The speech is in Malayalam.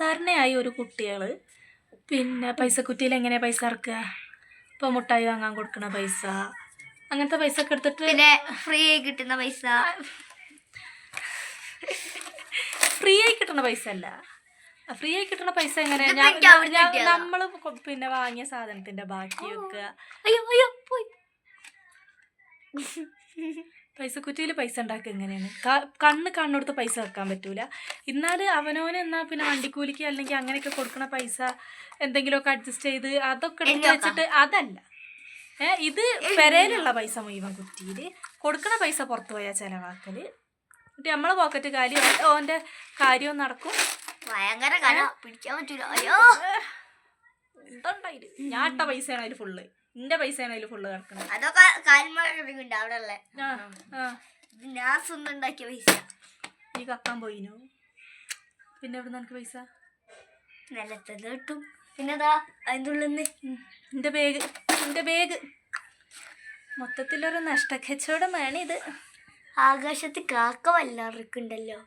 സാധാരണയായി ഒരു കുട്ടികൾ പിന്നെ പൈസ കുറ്റിയിൽ എങ്ങനെയാണ് പൈസ ഇറക്കുക ഇപ്പോൾ മുട്ടായി വാങ്ങാൻ കൊടുക്കണ പൈസ അങ്ങനത്തെ പൈസ ഒക്കെ എടുത്തിട്ട് പിന്നെ ഫ്രീ ആയി കിട്ടുന്ന പൈസ. ഫ്രീ ആയി കിട്ടുന്ന പൈസ അല്ല. ഫ്രീ ആയി കിട്ടുന്ന പൈസ എങ്ങനെ നമ്മൾ പിന്നെ വാങ്ങിയ സാധനത്തിന്റെ ബാക്കി വെക്കുക. അയ്യോ അയ്യോ പോയി. പൈസ കുറ്റിയിൽ പൈസ ഉണ്ടാക്കുക എങ്ങനെയാണ്? കണ്ണ് കണ്ണെടുത്ത് പൈസ വെക്കാൻ പറ്റൂല. എന്നാൽ അവനോന് എന്നാ പിന്നെ വണ്ടിക്കൂലിക്ക് അല്ലെങ്കിൽ അങ്ങനെയൊക്കെ കൊടുക്കുന്ന പൈസ എന്തെങ്കിലുമൊക്കെ അഡ്ജസ്റ്റ് ചെയ്ത് അതൊക്കെ എടുത്ത് വെച്ചിട്ട് അതല്ല. ഏ ഇത് പെരയിലുള്ള പൈസ മുഴുവൻ കുറ്റിയിൽ കൊടുക്കണ പൈസ പുറത്തു പോയാൽ ചിലവാക്കൽ കുട്ടി നമ്മളെ പോക്കറ്റ് കാര്യം ഓന്റെ കാര്യവും നടക്കും. ഭയങ്കര കല. പിടിക്കാൻ പറ്റൂല. അയ്യോ. എന്തുണ്ടായിൽ ഞാൻ ഇട്ട പൈസയാണ് അതിൽ ഫുള്ള് എന്റെ പൈസയാണ് അതിൽ ഫുള്ള് കിടക്കണം അതൊക്കെ അവിടെ ഉള്ള ഇത് ഞാൻ സ്വന്തം ഉണ്ടാക്കിയ പൈസ. നീ കക്കാൻ പോയിനു? പിന്നെ എവിടെ നിനക്ക് പൈസ? നിലത്തത് കിട്ടും. പിന്നെതാ അതിന്റെ ഉള്ളിൽ നിന്ന്. എന്റെ ബാഗ് എന്റെ ബാഗ് മൊത്തത്തിലൊരു നഷ്ടക്കച്ചവടമാണ് ഇത്. ആകാശത്ത് കാക്ക വല്ലാറിക്കുണ്ടല്ലോ